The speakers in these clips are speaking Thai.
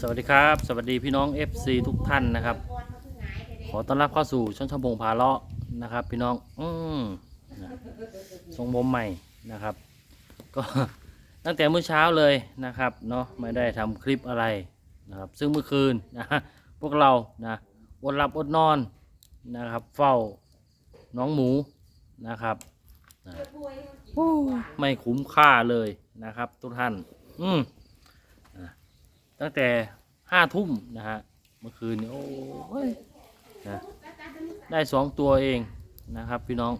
สวัสดีครับ สวัสดีพี่น้อง FC ทุกท่านนะครับ ขอต้อนรับเข้าสู่ช่องชมพงพาเลาะนะครับ พี่น้อง อืมนะทรงผมใหม่นะครับ ก็ ตั้งแต่เมื่อเช้าเลยนะครับเนาะไม่ได้ทำคลิปอะไรนะครับ ซึ่งเมื่อคืนนะพวกเรานะอดหลับอดนอนนะครับ เฝ้าน้องหมูนะครับนะไม่คุ้มค่าเลยนะครับ ทุกท่าน อืม ตั้งแต่ห้าทุ่มนะฮะเมื่อคืนนี้โอ้ยนะได้สองตัวเองนะครับ พี่น้อง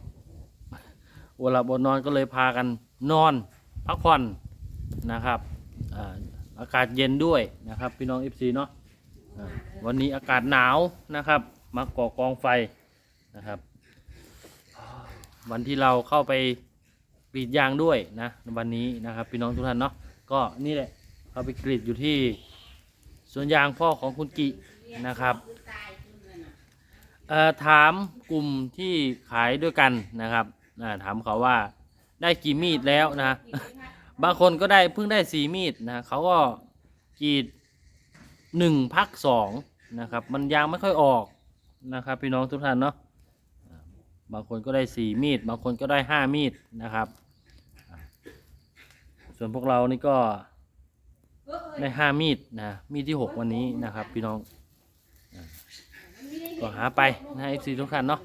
อวลาบนนอนก็เลยพากันนอนพักผ่อนนะครับอากาศเย็นด้วยนะครับ พี่น้อง FC เนาะวันนี้อากาศหนาวนะครับ มาก่อกองไฟนะครับ วันที่เราเข้าไปกรีดยางด้วยนะวันนี้นะครับ พี่น้องทุกท่านเนาะก็นี่แหละ เขาไปกรีดอยู่ที่สวนยางพ่อของคุณกินะครับถามกลุ่มที่ขายด้วยกันนะครับถามเขาว่าได้กี่มีดแล้วนะ บางคนก็ได้เพิ่งได้สี่มีดนะเขาก็กรีดหนึ่งพักสองนะครับ มันยางไม่ค่อยออกนะครับพี่น้องทุกท่านเนาะบางคนก็ได้สี่มีด บางคนก็ได้ห้ามีดนะครับ ส่วนพวกเรานี่ก็ ได้ห้ามีดนะมีดที่หกวันนี้นะครับ พี่น้องอ่าก็หาไปนะเอฟซีทุกท่านเนาะ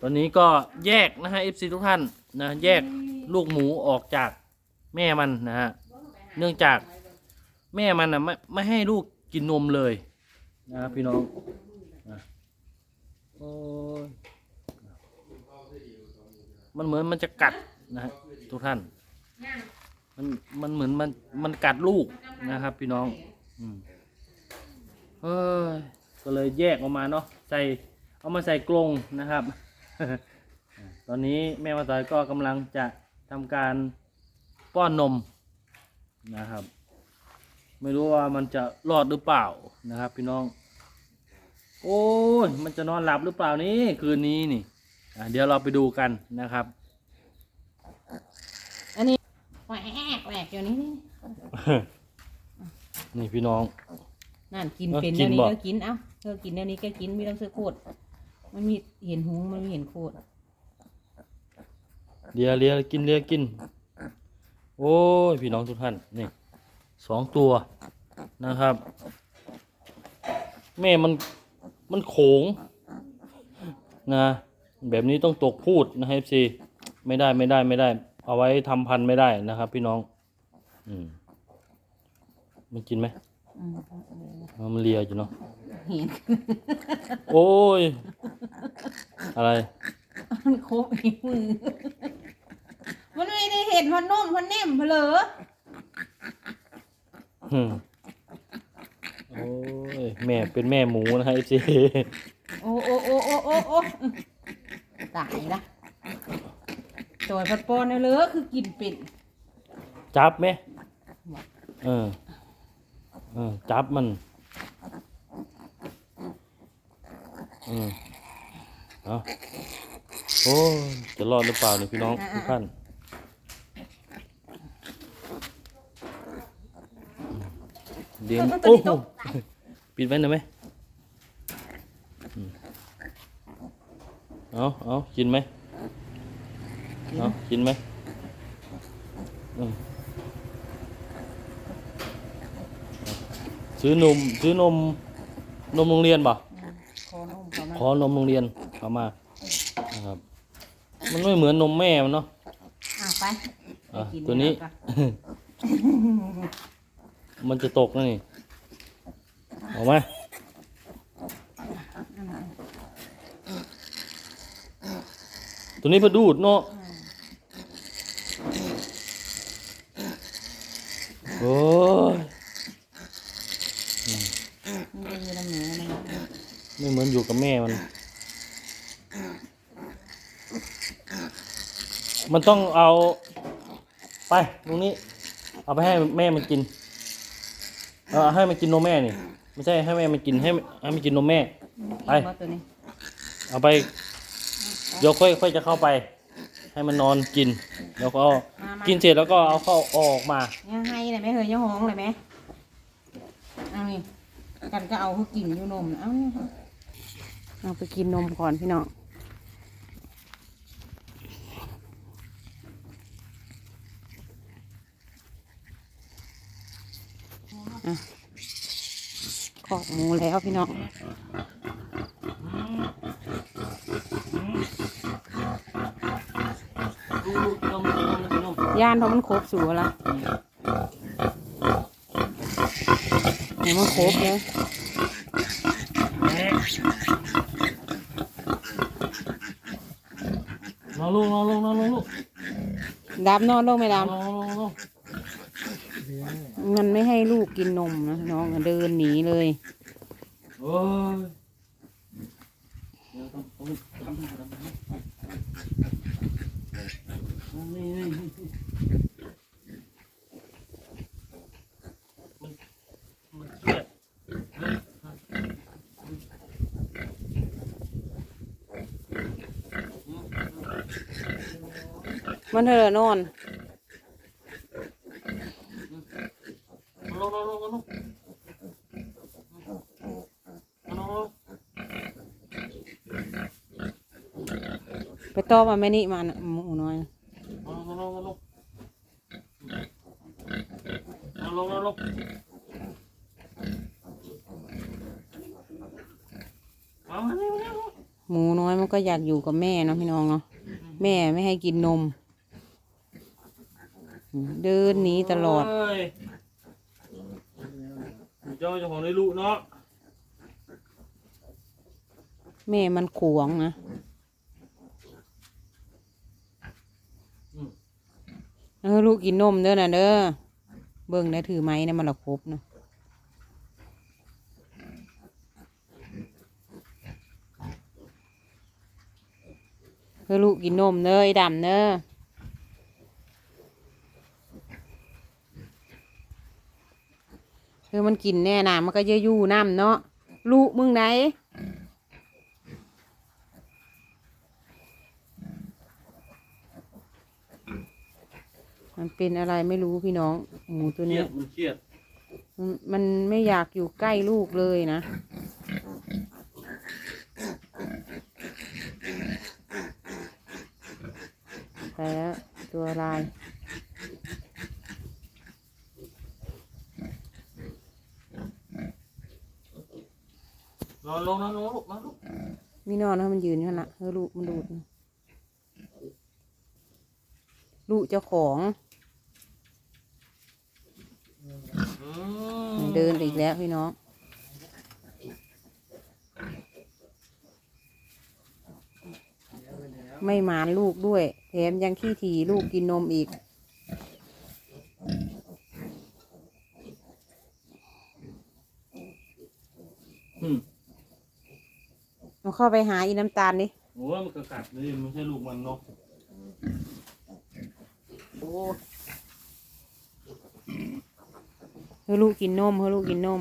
ตอนนี้ก็แยกนะฮะเอฟซีทุกท่านนะแยกลูกหมูออกจากแม่มันนะฮะเนื่องจากแม่มันนะไม่ไม่ให้ลูกกินนมเลยนะครับพี่น้องโอ้ยมันเหมือนมันจะกัดนะฮะทุกท่าน มันมันเหมือนมันมันกัดลูกนะครับ พี่น้องอืมเอ้ยก็เลยแยกออกมาเนาะใส่เอามาใส่กรงนะครับ ตอนนี้แม่มาตอยก็กำลังจะทำการป้อนนมนะครับ ไม่รู้ว่ามันจะรอดหรือเปล่านะครับ พี่น้อง โอ้ยมันจะนอนหลับหรือเปล่านี่คืนนี้นี่เดี๋ยวเราไปดูกันนะครับ แหวกแหวกอยู่นี่นี่พี่น้อง นั่นกินเอ้าเป็นกิเดี๋ยวนนี้บ่ก็กินเอ้าเธอกินเดี๋ยวนี้ก็กินไม่ต้องซื้อโคตรมันมีเห็นหูมันมีเห็นโคตรเลียเลียกินเลียกิน โอ้ยพี่น้องทุกท่านนี่สองตัวนะครับ แม่มันมันโขงนะแบบนี้ต้องตกพูดนะเอฟซีไม่ได้ไม่ได้ไม่ได้ เอาไว้ทำพันธุ์ไม่ได้นะครับ พี่น้อง อืมมันกินไหมอืมเอามันเลียอยู่เนาะเห็นโอ้ย อะไร มันโคบอีกมือ มันไม่ได้เห็นพันนุ่มพันแนมเพลออืมโอ้ยแม่เป็นแม่หมูนะฮะเอฟซีโอ้โอ้โอ้โอ้โอ้โอ้ตายละ จอยพัดปอนเอาเลยคือกินเป็ดจับไหมเออเออจับมันอืมเอาโอ้ยจะรอดหรือเปล่าเนี่ยพี่น้องทุกท่านเดี๋ยวโอ้โหปิดไว้หน่อยไหมอืมเอาเอากินไหม เอากินไหมอืมซื้อนมซื้อนมนมโรงเรียนป่ะคอนุ่มเขามาขอนมโรงเรียนเอามานะครับ มันไม่เหมือนนมแม่มันเนาะอะไปอะไปกิตัวนี้เดี๋ยก่อ มันจะตกนะนี่เอามาตัวนี้เพอดูดเนาะ โอ้ยมันจะอยู่ในหมูนะไม่เหมือนอยู่กับแม่มัน มันต้องเอาไปตรงนี้ เอาไปให้แม่มันกิน เออให้มันกินนมแม่นี่ ไม่ใช่ให้แม่มันกินให้ให้มันกินนมแม่ ไปมาตัวนี้เอาไป เดี๋ยวค่อยค่อยจะเข้าไป ให้มันนอนกิน แล้วก็มามากินเสร็จแล้วก็เอาเข้าออกมายังให้ เลยไหมเฮ้ยยังห้องเลยไหมเอานี่กันก็เอาเขากินอยู่นมน่ะเอานี่เอาไปกินนมก่อนพี่น้องอะขอกหมูแล้วพี่น้องย่านเพราะมันครบสูละ เดี๋ยวมันครบเลยนอนลงนอนลงนอนลงลูกดำนอนลงไหมดนอนลงนอนลงำมันไม่ให้ลูกกินนมนะน้องเดินหนีเลย โอ้ยเดี๋ยวต้องต้องต้องต้องนี่นี่นี่มันมันเครียด มันเถอะนอนไปต้อมาแม่นี่มาหมูน้อยลงลงลงหมูน้อยมันก็อยากอยู่กับแม่เนาะพี่น้องเนาะแม่ไม่ให้กินนม เดินหนีตลอด โยเจ้าเจ้าของได้ลูกเนาะแม่มันขวงนะเออลูกกินนมเด้อนะเด้อเบิ่งได้ถือไม้นะมันละครบนะเออลูกกินนมเด้อไอ้ดำเด้อ เออมันกินแน่นะมันก็เยอะอยู่น้ำเนาะลูกมึงไหนมันเป็นอะไรไม่รู้พี่น้อง หมูตัวเครีเนี้ยยดมันเครียดมันมันไม่อยากอยู่ใกล้ลูกเลยนะ ไปแล้วตัวลาย นอนลงนอนลงลูกนอนลูกมีนอนให้มันยืนอยู่นั่นละเฮ้ยลูกมันดูดนะลูกเจ้าของ อืมันเดินอีกแล้วพี่น้อง ไม่หมานลูกด้วยแถมยังขี้ถี่ลูกกินนมอีก อืม เอาเข้าไปหาอีน้ำตาลดิโอ้ยมันกระกัดเลยไม่ใช่ลูกมันเนาะโอ้เฮ้ยลูกกินนมเฮ้ยลูกกินนม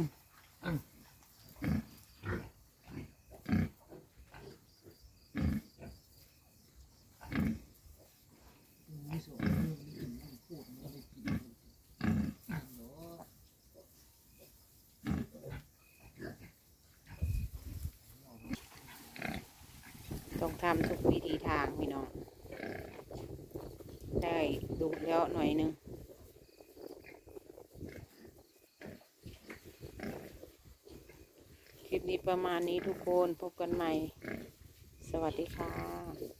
ต้องทำทุกวิธีทางพี่น้อง ได้ดูแล้วหน่อยหนึงคลิปนี้ประมาณนี้ทุกคนพบกันใหม่ สวัสดีค่ะ